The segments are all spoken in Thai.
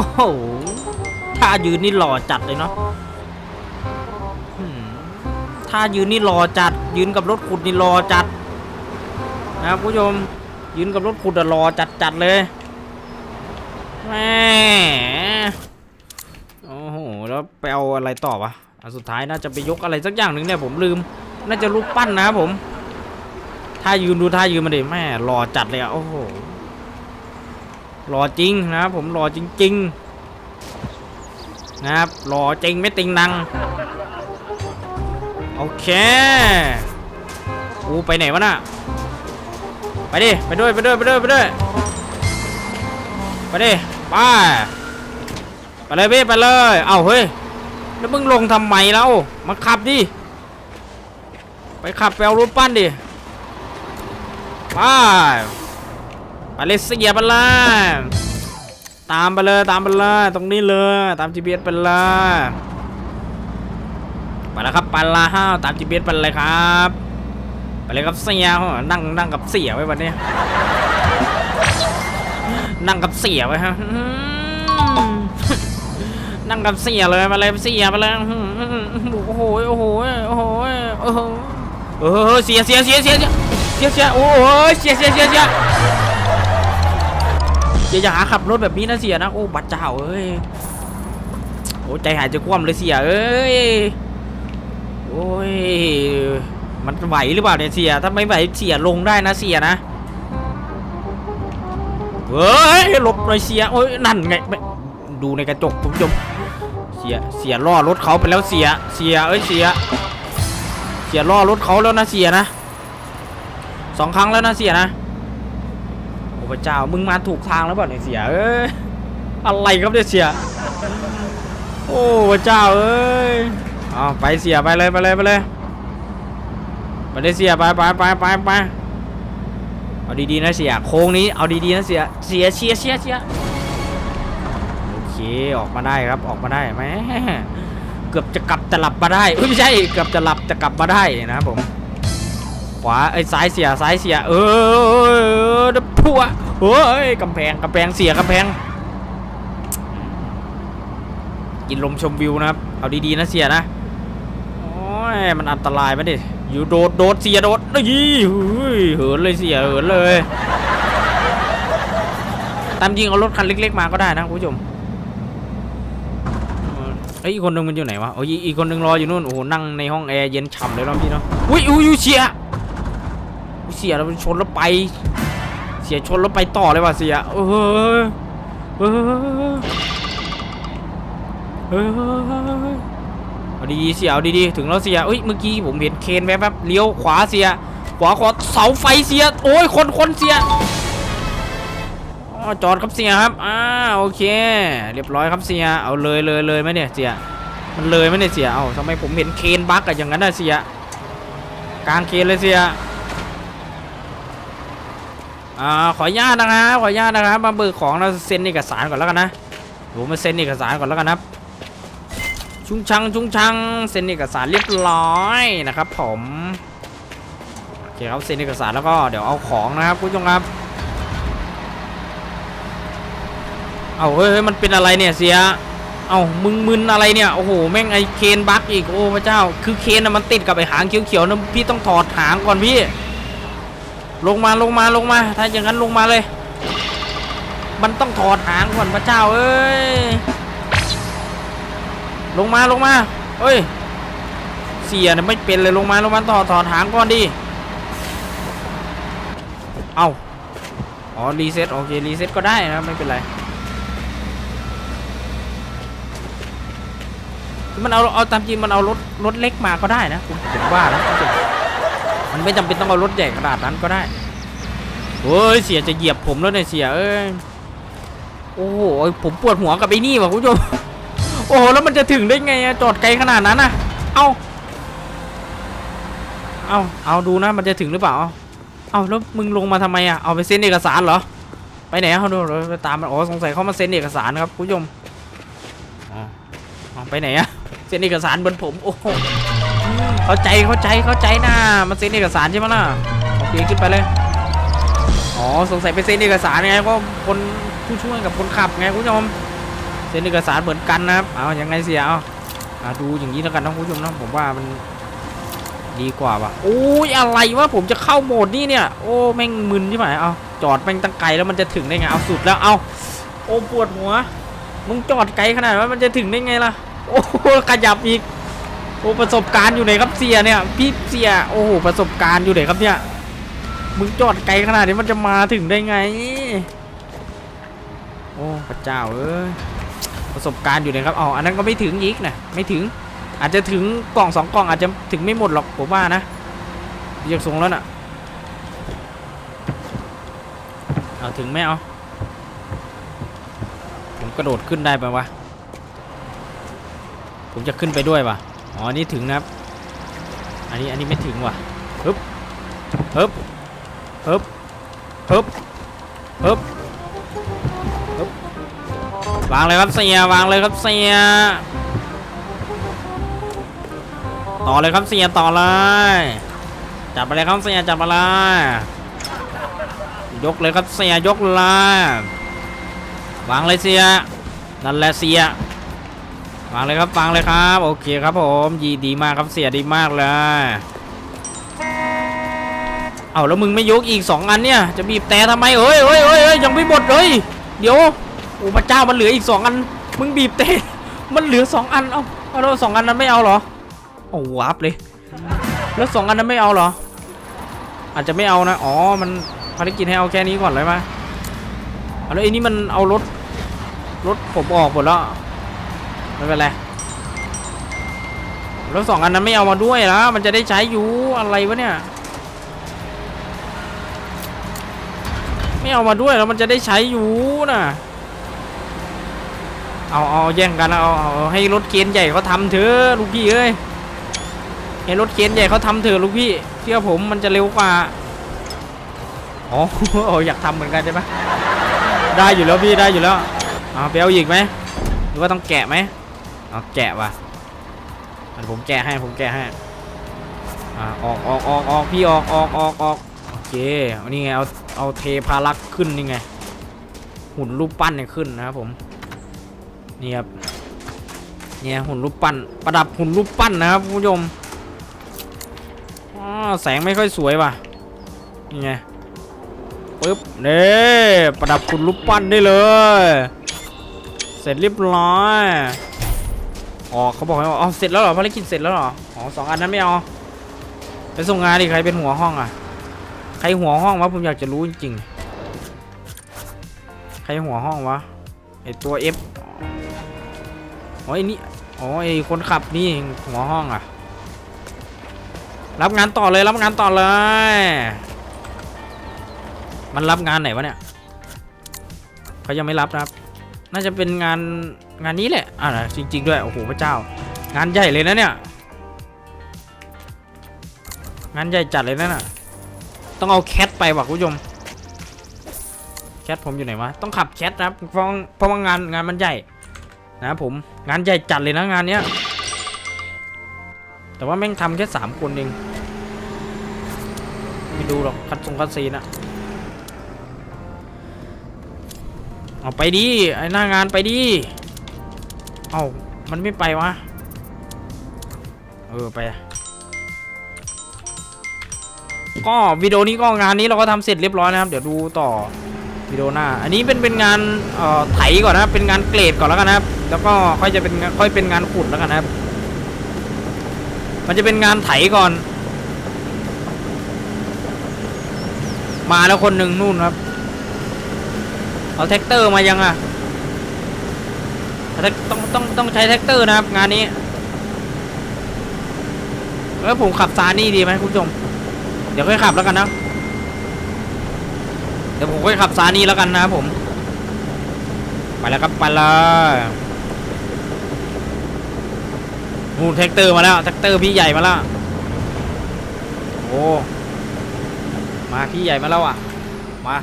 โอ้โหท่ายืนนี่หล่อจัดเลยเนาะท่ายืนนี่หล่อจัด ยืนกับรถขุดนี่หล่อจัด นะครับผู้ชม ยืนกับรถขุดอะหล่อจัดจัดเลยแหมโอ้โห แล้วไปเอาอะไรต่อวะอันสุดท้ายน่าจะไปยกอะไรสักอย่างหนึ่งเนี่ยผมลืม น่าจะรูปปั้นนะครับผมถ้ายืนดูท่ายืนมาดิแม่หล่อจัดเลยอะโอ้โห หล่อจริงนะครับผมหล่อจริง ๆ นะครับหล่อจริงไม่ติงนังโอเคอูไปไหนวะน่ะไปดิไปด้วยไปด้วยไปด้วยไปด้วยไปดิไปไปเลยพี่ไปเลยเอ้าเฮ้ยแล้วมึงลงทำไมแล้วมาขับดิไปขับไปเอารถปั้นดิไป ไปเลยเสียไปเลยตามไปเลยตามไปเลยตรงนี้เลยตาม GPS ไปเลยไปแล้วครับไปละห้าวตาม GPS ไปเลยครับ ไปเลยครับเสียนั่งนั่งกับเสียไว้วันนี้ นั่งกับเสียไว้ฮะนั่งกับเสียเลยมาเลยเสียไปเลยโอ้โหโอ้โหโอ้โหโอ้โหเออเสียเสียเสียเสียเสียเสียเสียโอ้โหเสียเสียเสียเสีย เสียอย่าหาขับรถแบบนี้นะเสียนะ โอ้บัดเจ้าเอ้ยโอ้ใจหายใจคว่ำเลยเสียเอ้ยโอ้ยมันไหวหรือเปล่าเนี่ยเสีย ถ้าไม่ไหวเสียลงได้นะเสียนะเฮ้ยหลบหน่อยเสียโอ้ยนั่นไงไม่ดูในกระจกคุณผู้ชมเสียเสียล่อรถเขาไปแล้วเสียเสียเอ้ยเสีย เสียล่อรถเขาแล้วนะเสียนะสองครั้งแล้วนะเสียนะ พระเจ้า มึงมาถูกทางแล้วเปล่าเนี่ยเสียเอ้ยอะไรครับเนี่ยเสีย โอ้พระเจ้าเอ้ยเอาไปเสียไปเลยไปเลยไปเลยไปเลยเสียไปไปไปไปไปเอาดีๆนะเสียโค้งนี้เอาดีๆนะเสียเสียเชียเชียเชียโอเคออกมาได้ครับออกมาได้ไหมเกือบจะกลับจะหลับมาได้ไม่ใช่เกือบจะหลับจะกลับมาได้นะครับผม ขวาไอ้ซ้ายเสียซ้ายเสีย เออเดพัวเฮ้ยกำแพงกำแพงเสียกำแพง กินลมชมวิวนะครับ เอาดีๆนะเสียนะโอ้ยมันอันตรายไหมดิอยู่โดดโดดเสียโดดนี่เฮ้ยเหินเลยเสียเหินเลยตามจริงเอารถคันเล็ก ๆ มาก็ได้นะคุณผู้ชมเออเอ้ยอีกคนนึงมันอยู่ไหนวะโอ้ยอีกคนนึงรออยู่นู่นโอ้โหนั่งในห้องแอร์เย็นฉ่ำเลยเนาะพี่เนาะอุ้ยอุ้ยเสีย เสียแล้วชนแล้วไป เสียชนแล้วไปต่อเลยว่ะเสียเออเออเออเอาดีเสียเอาดีๆถึงแล้วเสียเอ้ยเมื่อกี้ผมเห็นเคนแวบๆเลี้ยวขวาเสีย ขวาขวาเสาไฟเสีย โอ้ยคนคนเสียอ๋อจอดครับเสียครับอ่าโอเค เรียบร้อยครับเสียเอาเลยเลยเลยไหมเนี่ยเสียมันเลยไหมเนี่ยเสียเอาทำไมผมเห็นเคนบักอะอย่างนั้นน่ะเสียกลางเคนเลยเสีย อ่าขออนุญาตนะครับขออนุญาตนะครับมาเบิกของเราเซ็นเอกสารก่อนแล้วกันนะผมมาเซ็นเอกสารก่อนแล้วกันนะครับ ชุงชังชุงชังเซ็นเอกสารเรียบร้อยนะครับ ผมโอเคครับเซ็นเอกสารแล้วก็เดี๋ยวเอาของนะครับคุณผู้ชมครับเอาเฮ้ยเฮ้ยมันเป็นอะไรเนี่ยเสียเอามึงมึนอะไรเนี่ยโอ้โหแม่งไอเคนบักอีกโอ้พระเจ้า คือเคนนะมันติดกับไอหางเขียวๆนะพี่ต้องถอดหางก่อนพี่ ลงมาลงมาลงมา ถ้าอย่างนั้นลงมาเลย มันต้องถอดหางก่อนพระเจ้าเอ้ย ลงมาลงมาเฮ้ย เสียเนี่ยไม่เป็นเลยลงมาลงมาต่อถอดหางก่อนดิเอาอ๋อรีเซ็ตโอเครีเซ็ตก็ได้นะไม่เป็นไรมันเอาเอาตามจริงมันเอารถรถเล็กมาก็ได้นะผมว่านะ ไม่จำเป็นต้องเอารถใหญ่ขนาดนั้นก็ได้เฮ้ยเสียจะเหยียบผมแล้วเนี่ยเสียเอ้ยโอ้โหผมปวดหัวกับไอ้นี่ว่ะคุณผู้ชมโอ้โหแล้วมันจะถึงได้ไงอะจอดไกลขนาดนั้นนะเอาเอาเอาดูนะมันจะถึงหรือเปล่าเอาแล้วมึงลงมาทำไมอะเอาไปเซ็นเอกสารเหรอไปไหนเขาดูเดี๋ยไปตามมันอ๋อสงสัยเขามาเซ็นเอกสารครับคุณผู้ชมอ๋อเอาไปไหนอะเซ็นเอกสารบนผมโอ้ เข้าใจเข้าใจเข้าใจนะมาเซ็นเอกสารใช่ไหมล่ะโอเคขึ้นไปเลยอ๋อสงสัยไปเซ็นเอกสารไงก็คนผู้ช่วยกับคนขับไงคุณผู้ชมเซ็นเอกสารเหมือนกันนะครับเอาอยังไงเสียเอาอะดูอย่างนี้แล้วกันนะคุณผู้ชมนะผมว่ามันดีกว่าว่ะโอ้ยอะไรวะผมจะเข้าโหมดนี่เนี่ยโอ้แม่งมึนใช่ไหมเอาจอดแม่งตั้งไกลแล้วมันจะถึงได้ไงเอาสุดแล้วเอาโอ้ปวดหัวมึงจอดไกลขนาดนั้นมันจะถึงได้ไงล่ะโอ้ขยับอีก โอ้ประสบการณ์อยู่ไหนครับเสียเนี่ยพี่เสียโอ้โหประสบการณ์อยู่ไหนครับเนี่ยมึงจอดไกลขนาดนี้มันจะมาถึงได้ไง โอ้พระเจ้าเอ้ยประสบการณ์อยู่ไหนครับอ๋ออันนั้นก็ไม่ถึงอีกนะไม่ถึง อาจจะถึงกล่องสองกล่องอาจจะถึงไม่หมดหรอกผมว่านะเรียกสูงแล้วน่ะเอาถึงไหมเอาผมกระโดดขึ้นได้ปะวะผมจะขึ้นไปด้วยปะ อ๋อนี่ถึงนะครับ อันนี้อันนี้ไม่ถึงว่ะฮึบฮึบฮึบฮึบฮึบฮึบวางเลยครับเสียวางเลยครับเสียต่อเลยครับเสียต่อเลยจับไปเลยครับเสียจับมาเลยยกเลยครับเสียยกเลยวางเลยเสียนั่นแหละเสีย วางเลยครับวางเลยครับ โอเคครับผมยีดีมากครับเสียดีมากเลย เอาแล้วมึงไม่ยกอีกสองอันเนี่ย จะบีบแต่ทำไมเอ้ยเอ้ยเอ้ยยังไม่หมดเลยเดี๋ยวโอ้พระเจ้ามันเหลืออีกสองอัน มึงบีบแต่มันเหลือสองอันเอาเอาแล้วสองอันนั้นไม่เอาเหรอโอ้วับเลย แล้วสองอันนั้นไม่เอาเหรอ อาจจะไม่เอานะอ๋อมันภารกิจให้เอาแค่นี้ก่อนเลยไหมแล้วไอ้นี่มันเอารถรถผมออกหมดแล้ว ไม่เป็นไรแล้วสองอันนั้นไม่เอามาด้วยนะมันจะได้ใช้อยู่อะไรวะเนี่ย ไม่เอามาด้วยแล้วมันจะได้ใช้อยู่นะเอาเอาแย่งกันเอาเอาให้รถเคนใหญ่เขาทำเถอะลูกพี่เอ้ยให้รถเคนใหญ่เขาทำเถอะลูกพี่เชื่อผมมันจะเร็วกว่าอ๋ออาอยากทำเหมือนกันใช่ไหมได้อยู่แล้วพี่ได้อยู่แล้วเอาไปเอาอีกไหมหรือว่าต้องแกะไหม เอาแกะว่ะอันผมแกะให้ผมแกะให้อ่าออกออกออกออกพี่ออกออกออกออกโอเคอันนี้ไงเอาเอาเทพารักษ์ขึ้นนี่ไง หุ่นรูปปั้นเนี่ยขึ้นนะครับผมนี่ครับเนี่ยหุ่นรูปปั้นประดับหุ่นรูปปั้นนะครับคุณผู้ชมอ๋อแสงไม่ค่อยสวยว่ะนี่ไงปึ๊บเน่ประดับหุ่นรูปปั้นได้เลย เสร็จเรียบร้อย อ๋อเขาบอกให้อ๋อเสร็จแล้วเหรอภารกิจเสร็จแล้วเหรออ๋อสองอันนั้นไม่เอาไปส่งงานดิใครเป็นหัวห้องอะ ใครหัวห้องวะผมอยากจะรู้จริงใครหัวห้องวะไอตัว F อ๋อไอนี่อ๋อไอคนขับนี่หัวห้องอะ รับงานต่อเลยรับงานต่อเลย มันรับงานไหนวะเนี่ยเขายังไม่รับนะครับ น่าจะเป็นงาน งานนี้แหละอ่าจริง ๆ ด้วย โอ้โหพระเจ้า งานใหญ่เลยนะเนี่ย งานใหญ่จัดเลยนะน่ะ ต้องเอาแคทไปว่ะคุณผู้ชม แคทผมอยู่ไหนวะ ต้องขับแคทนะครับเพราะเพราะว่างานงานมันใหญ่นะผม งานใหญ่จัดเลยนะงานเนี้ย แต่ว่าแม่งทำแค่สามคนเองไม่ดูหรอกคัดทรงคัดซีนอะเอาไปดิไอ้หน้างานไปดิ เอามันไม่ไปวะ เออ ไปอะก็วิดีโอนี้ก็งานนี้เราก็ทำเสร็จเรียบร้อยนะครับ เดี๋ยวดูต่อวิดีโอหน้า อันนี้เป็นเป็นงานเอ่อไถก่อนนะครับเป็นงานเกรดก่อนแล้วกันนะครับ แล้วก็ค่อยจะเป็นค่อยเป็นงานขุดแล้วกันนะครับ มันจะเป็นงานไถก่อน มาแล้วคนหนึ่งนู่นครับ เอาแท็กเตอร์มายังอะ ต้องต้องต้องใช้แท็กเตอร์นะครับ งานนี้ แล้วผมขับซานี่ดีไหมคุณผู้ชม เดี๋ยวค่อยขับแล้วกันนะ เดี๋ยวผมค่อยขับซานี่แล้วกันนะครับผม ไปแล้วครับไปเลยนู่นแท็กเตอร์มาแล้วแท็กเตอร์พี่ใหญ่มาแล้ว โอ้ มาพี่ใหญ่มาแล้วอะ มา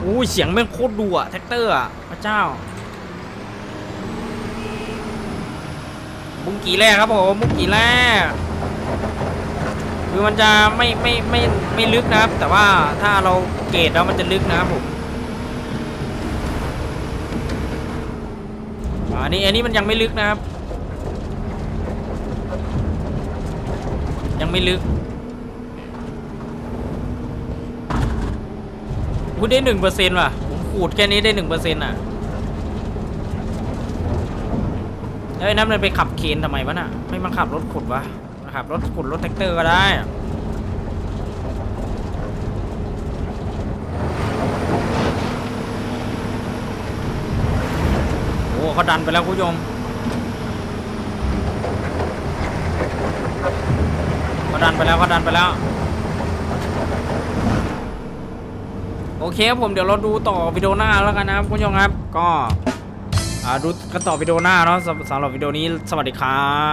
อู้เสียงแม่งโคตรดูอะแท็กเตอร์อะพระเจ้า มุงกี่แรกครับผมมุงกี่แรกคือมันจะไม่ไม่ไม่ไม่ลึกนะครับ แต่ว่าถ้าเราเกรดแล้วมันจะลึกนะครับผมอันนี้อันนี้มันยังไม่ลึกนะครับ ยังไม่ลึกกูได้หนึ่งเปอร์เซ็นต์ว่ะผมขูดแค่นี้ได้หนึ่งเปอร์เซ็นต์อะ แล้วไอ้นั่นมันไปขับเคนทำไมวะน่ะ ไม่มาขับรถขุดวะขับรถขุดรถแท็กเตอร์ก็ได้อะโอ้เขาดันไปแล้วคุณผู้ชมเขาดันไปแล้วเขาดันไปแล้วโอเคครับผมเดี๋ยวเราดูต่อวิดีโอหน้าแล้วกันนะครับคุณผู้ชมครับ ก็ อ่าดูกันต่อวิดีโอหน้าเนาะสำหรับวิดีโอนี้สวัสดีครับ